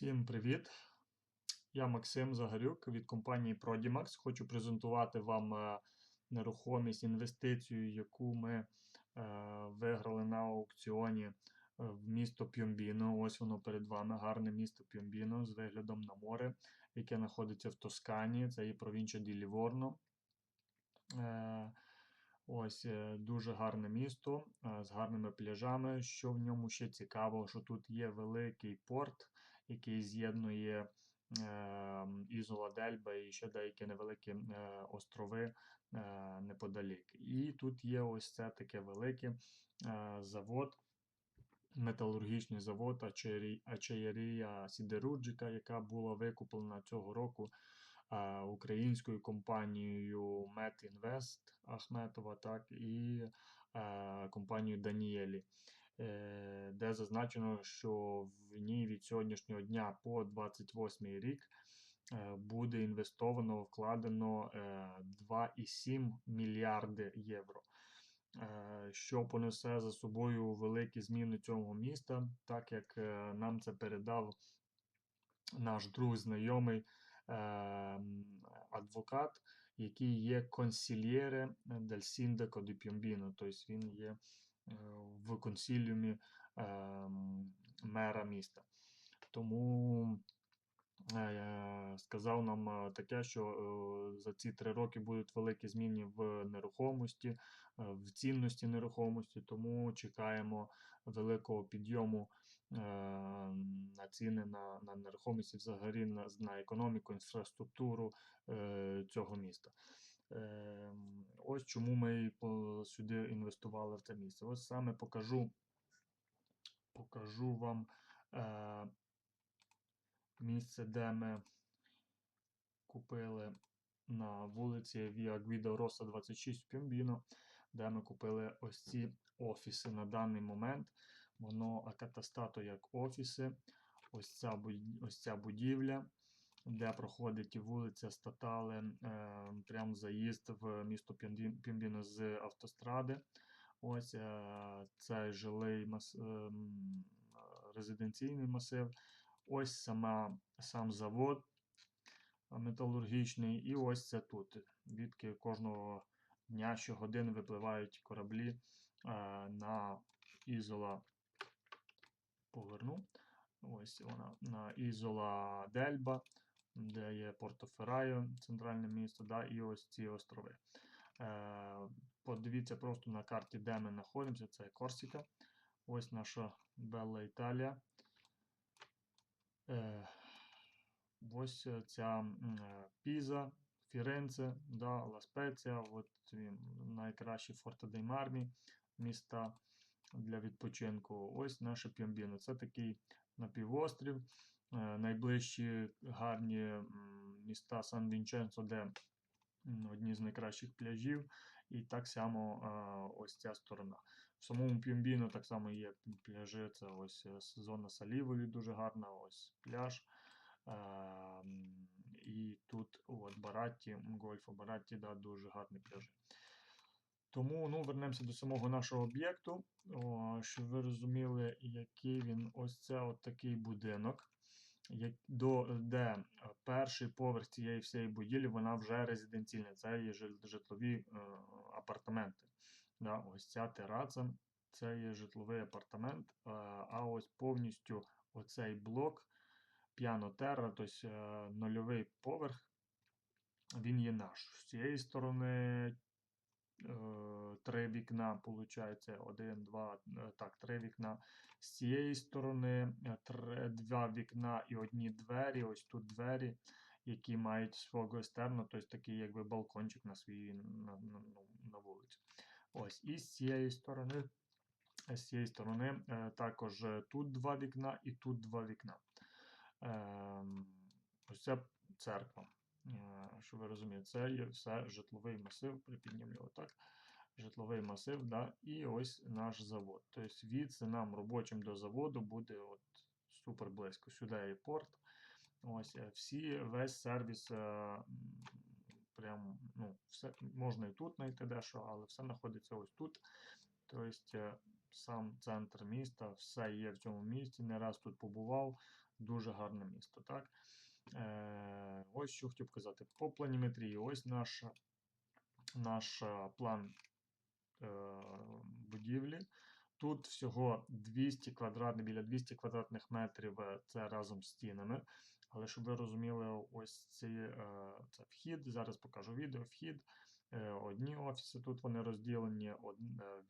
Всім привіт! Я Максим Загарюк від компанії Prodimax. Хочу презентувати вам е, нерухомість, інвестицію, яку ми е, виграли на аукціоні е, в місто П'юмбіно. Ось воно перед вами, гарне місто П'юмбіно з виглядом на море, яке знаходиться в Тоскані. Це є провінція Ді Ліворно. Ось дуже гарне місто з гарними пляжами. Що в ньому ще цікаво, що тут є великий порт, який з'єднує е, Ізола Дельба і ще деякі невеликі е, острови е, неподалік. І тут є ось це таке великий е, завод. Металургічний завод Ачеєрія Сідеруджика, яка була викуплена цього року українською компанією Метінвест Ахметова, так, і компанією Даніелі, де зазначено, що в ній від сьогоднішнього дня по 28 рік е, буде інвестовано, вкладено е, 2,7 мільярди євро. Е, Що понесе за собою великі зміни цього міста, так як е, нам це передав наш друг знайомий е, адвокат, який є консільєре дель Сіндако ді П'юмбіно, тобто він є е, в консіліумі е, мера міста. Тому е, сказав нам е, таке, що е, за ці три роки будуть великі зміни в нерухомості, в цінності нерухомості, тому чекаємо великого підйому на ціни на, на нерухомість взагалі на, на економіку, інфраструктуру цього міста. Е, ось чому ми сюди інвестували в це місце. Ось саме покажу, покажу вам е, місце, де ми купили на вулиці Віа Гвідо Роса 26 в Пюмбіно, де ми купили ось ці офіси на даний момент. Воно акатастато як офіси. Ось ця, ось ця будівля, де проходить вулиця Статале, е, прям заїзд в місто Пюмбіно з автостради. Ось е, це жилий мас, е, м, е, резиденційний масив. Ось сама, сам завод металургічний, і ось це тут, відки кожного дня щогодини випливають кораблі е, на Ізола. Поверну. Ось вона на Ізола Дельба, де є Портоферрайо, центральне місто, да, і ось ці острови. Е, подивіться просто на карті, де ми знаходимося. Це Корсіка. Ось наша Белла Італія. Е, ось ця Піза, Фіренце, да, Ла Спеція, от він, найкращі Форте дей міста для відпочинку. Ось наше П'ямбіно. Це такий напівострів. Е, найближчі гарні міста Сан Вінченцо, де одні з найкращих пляжів, і так само е, ось ця сторона. В самому П'юмбіно так само є пляжі. Це ось е, зона Салівої дуже гарна, ось пляж. І тут от Баратті, Гольфо Баратті, да, дуже гарні пляжі. Тому ну, вернемося до самого нашого об'єкту, щоб ви розуміли, який він ось це от такий будинок, до, де е, перший поверх цієї всієї будівлі, вона вже резиденційна, це є житлові е, апартаменти. Да, ось ця тераса, це є житловий апартамент, е, а ось повністю оцей блок Піано Терра, тобто е, нульовий поверх, він є наш. З цієї сторони е, три вікна, виходить, один, два, е, так, три вікна. З цієї сторони е, два вікна і одні двері. Ось тут двері, які мають свого екстерну, тобто такий якби балкончик на свій на, на, ну, на вулиці. Ось, і з цієї сторони, з цієї сторони е, також е, тут два вікна і тут два вікна. Ем, ось це церква. Е, Щоб ви розумієте, це є все житловий масив, припіднімлю отак. Житловий масив, да, і ось наш завод. Тобто від нам робочим до заводу буде от супер близько. Сюди є порт. Ось е, всі, весь сервіс, е, прям, ну, все, можна і тут знайти дещо, але все знаходиться ось тут. Тобто, е, сам центр міста, все є в цьому місті. Не раз тут побував. Дуже гарне місто. так? Е, ось що хотів показати. По планіметрії, ось наш, наш план е, будівлі. Тут всього 200 квадратних, біля 200 квадратних метрів е, це разом з стінами. Але щоб ви розуміли, ось ці, е, це вхід. Зараз покажу відео. Вхід. Е, Одні офіси тут вони розділені,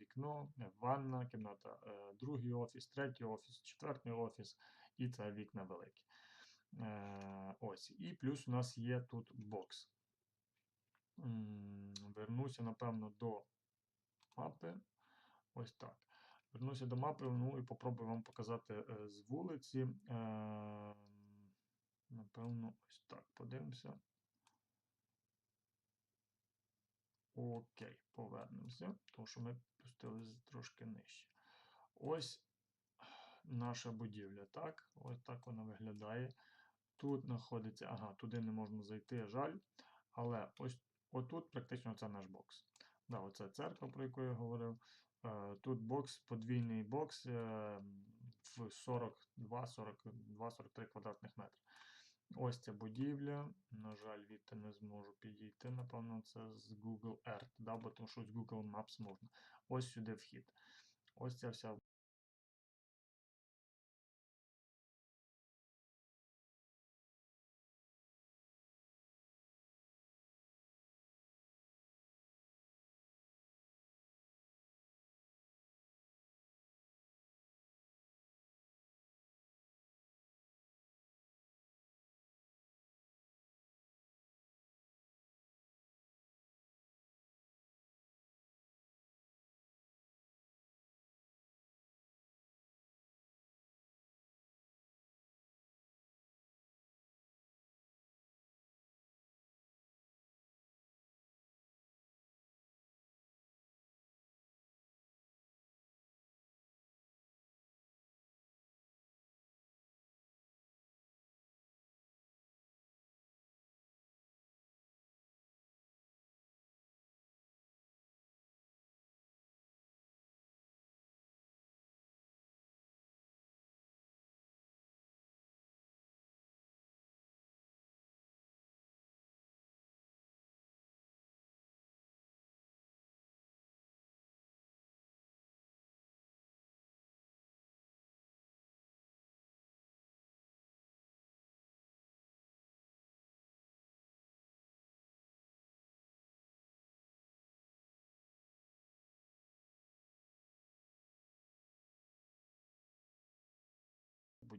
вікно, ванна, кімната, другий офіс, третій офіс, четвертий офіс, і це вікна великі. Ось. І плюс у нас є тут бокс. Вернуся, напевно, до мапи. Ось так. Вернуся до мапи, ну і попробую вам показати е, з вулиці. Е, Напевно, ось так. Подивимося. Окей, повернемося, тому що ми пустилися трошки нижче. Ось наша будівля, так? Ось так вона виглядає. Тут знаходиться, ага, туди не можна зайти, жаль. Але ось отут практично це наш бокс. Да, оце церква, про яку я говорив. Е, Тут бокс, подвійний бокс е, в 42-43 квадратних метри. Ось ця будівля. На жаль, відти не зможу підійти. Напевно, це з Google Earth, да, бо тому що з Google Maps можна. Ось сюди вхід. Ось ця вся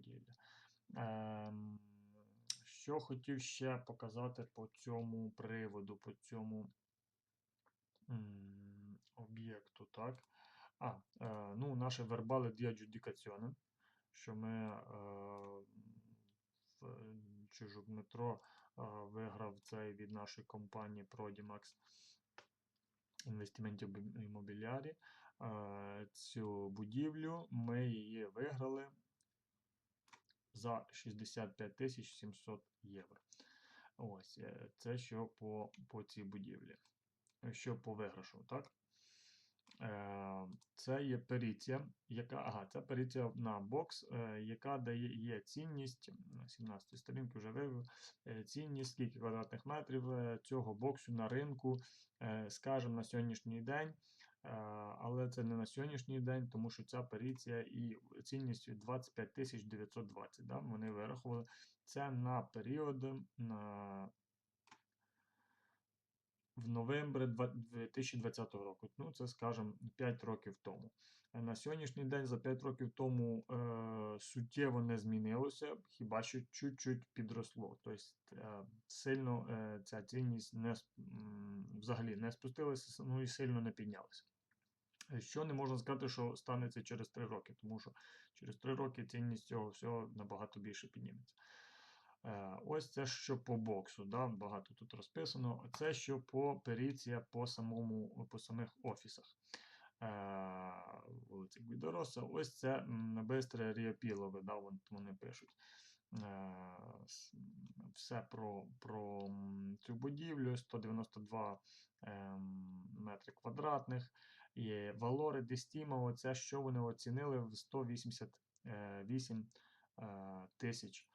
будівля. Ем, що хотів ще показати по цьому приводу, по цьому об'єкту, так? А, е, ну, наше вербале di що ми е, в Чижик-Метро е, виграв цей від нашої компанії Prodimax інвестиментів іммобілярі. Цю будівлю ми її виграли за 65 тисяч 700 євро. Ось, е, це що по, по цій будівлі. Що по виграшу, так? Е, Це є періція, яка, ага, це періція на бокс, е, яка дає є цінність, на 17 сторінки вже вивів, цінність скільки квадратних метрів цього боксу на ринку, скажімо, на сьогоднішній день. Е, Але це не на сьогоднішній день, тому що ця періція і цінністю 25 тисяч 920. Да? Вони вирахували це на період на в новембрі два- 2020 року. Ну, це, скажімо, 5 років тому. На сьогоднішній день за 5 років тому е, суттєво не змінилося, хіба що чуть-чуть підросло. Тобто е, сильно е, ця цінність не, взагалі не спустилася, ну і сильно не піднялася. Що не можна сказати, що станеться через 3 роки, тому що через 3 роки цінність цього всього набагато більше підніметься. Е, Ось це що по боксу, да, багато тут розписано. Це що по періція по самому по самих офісах. Е, Вулиці Гвідороса. Ось це бистре ріопілове, да, вони пишуть. Е, Все про, про цю будівлю, 192 ем, метри квадратних. І валори Дестіма, це що вони оцінили в 188 е, тисяч.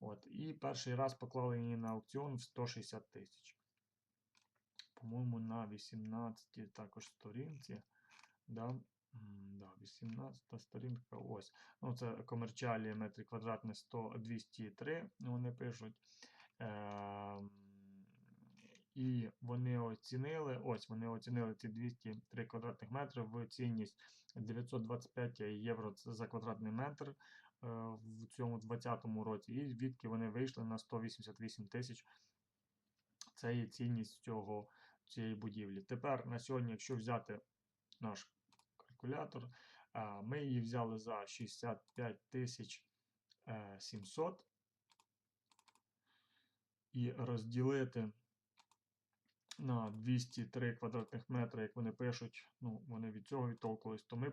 От, і перший раз поклали її на аукціон в 160 тисяч. По-моєму, на 18 також сторінці. Да, да, 18 сторінка. Ось. Ну, це комерчалі метри квадратні 100, 203, вони пишуть. Ем, і вони оцінили, ось вони оцінили ці 203 квадратних метри в цінність 925 євро за квадратний метр е, в цьому 2020 році, і звідки вони вийшли на 188 тисяч. Це є цінність цього, цієї будівлі. Тепер на сьогодні, якщо взяти наш калькулятор, а, ми її взяли за 65 тисяч е, 700 і розділити на 203 квадратних метри, як вони пишуть, ну, вони від цього відтолкнулись, то ми е,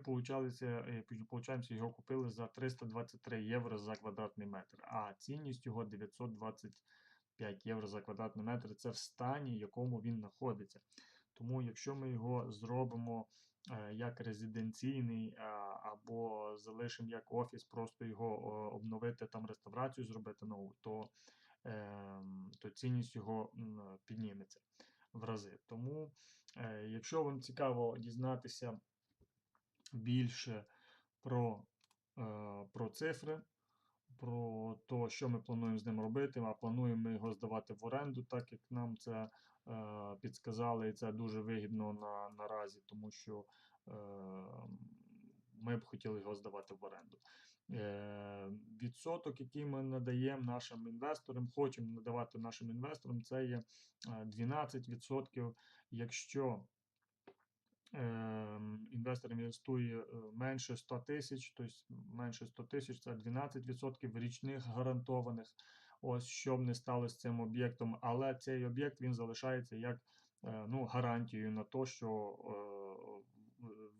получаємося, його купили за 323 євро за квадратний метр, а цінність його 925 євро за квадратний метр. Це в стані, в якому він знаходиться. Тому, якщо ми його зробимо е, як резиденційний а, або залишимо як офіс, просто його обновити, там реставрацію зробити нову, то, е, то цінність його підніметься в рази. Тому, е, якщо вам цікаво дізнатися більше про, е, про цифри, про те, що ми плануємо з ним робити, а плануємо ми його здавати в оренду, так як нам це е, підсказали, і це дуже вигідно на, наразі, тому що е, ми б хотіли його здавати в оренду. Е, відсоток, який ми надаємо нашим інвесторам, хочемо надавати нашим інвесторам, це є е, 12%. Якщо е, інвестор інвестує е, менше 100 тисяч, тобто менше 100 тисяч це 12% річних гарантованих. Ось що б не стало з цим об'єктом, але цей об'єкт він залишається як е, ну, гарантією на те, що е,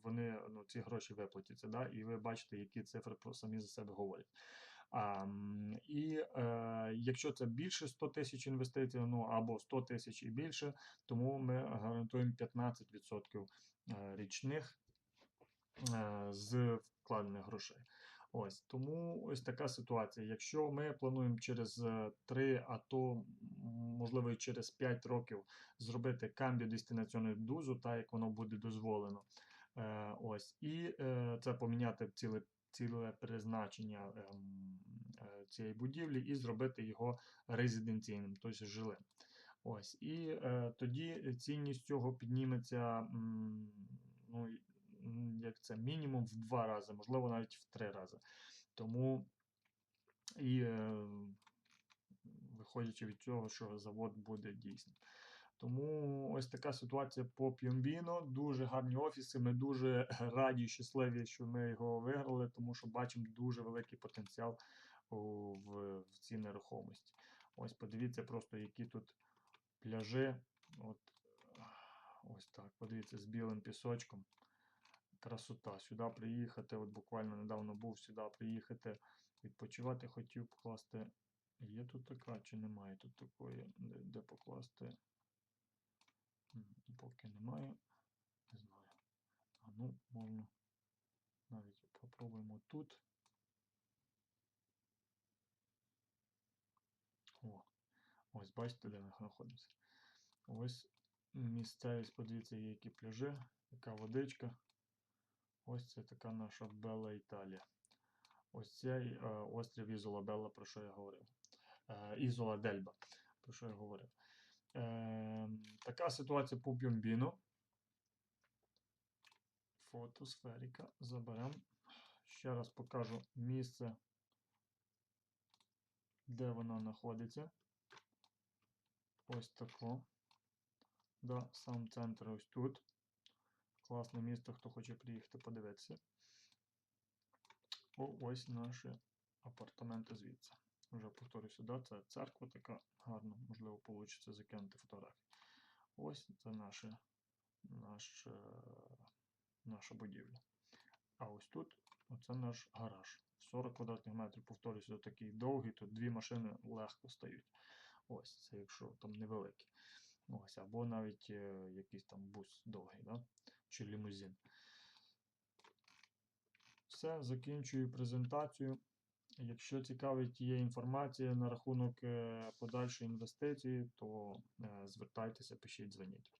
вони ну, ці гроші виплатяться. Да? І ви бачите, які цифри про самі за себе говорять. А, і е, якщо це більше 100 тисяч інвестицій, ну або 100 тисяч і більше, тому ми гарантуємо 15% е, річних е, з вкладених грошей. Ось тому ось така ситуація. Якщо ми плануємо через 3, а то можливо і через 5 років зробити камбіо дестинаціоне дузу, так як воно буде дозволено. Е, ось, і е, це поміняти ціле, ціле призначення ем, е, цієї будівлі і зробити його резиденційним, тобто жилим. Ось, і тоді цінність цього підніметься, ну, як це, мінімум в два рази, можливо, навіть в три рази. Тому і е, виходячи від цього, що завод буде дійсним. Тому ось така ситуація по П'юмбіно. Дуже гарні офіси. Ми дуже раді і щасливі, що ми його виграли, тому що бачимо дуже великий потенціал в, в цій нерухомості. Ось подивіться просто, які тут пляжі. От, ось так. Подивіться з білим пісочком. Красота. Сюди приїхати. От буквально недавно був сюди приїхати, відпочивати. Хотів покласти. Є тут така чи немає тут такої, де, де покласти. Поки немає. Не знаю. А ну, можна навіть попробуємо тут. О, ось бачите, де ми знаходимося. Ось місцевість, подивіться, є які пляжі, яка водичка. Ось це така наша Белла Італія. Ось цей е, острів Ізола Белла, про що я говорив. Е, Ізола Дельба, про що я говорив. Е, така ситуація по Бюмбіну. Фотосферика заберемо. Ще раз покажу місце, де вона знаходиться. Ось тако. Да, сам центр ось тут. Класне місто, хто хоче приїхати подивитися. О, ось наші апартаменти звідси. Вже повторюся, да, це церква така гарна, можливо, вийде закинути фотографії. Ось це наше, наш, е, наша будівля. А ось тут оце наш гараж. 40 квадратних метрів, повторюся, такий довгий, тут дві машини легко стають. Ось, це якщо там невеликі. Ось, або навіть е, якийсь там бус довгий. Да? чи лімузин. Все, закінчую презентацію. Якщо цікавить є інформація на рахунок е, подальшої інвестиції, то е, звертайтеся, пишіть, дзвоніть.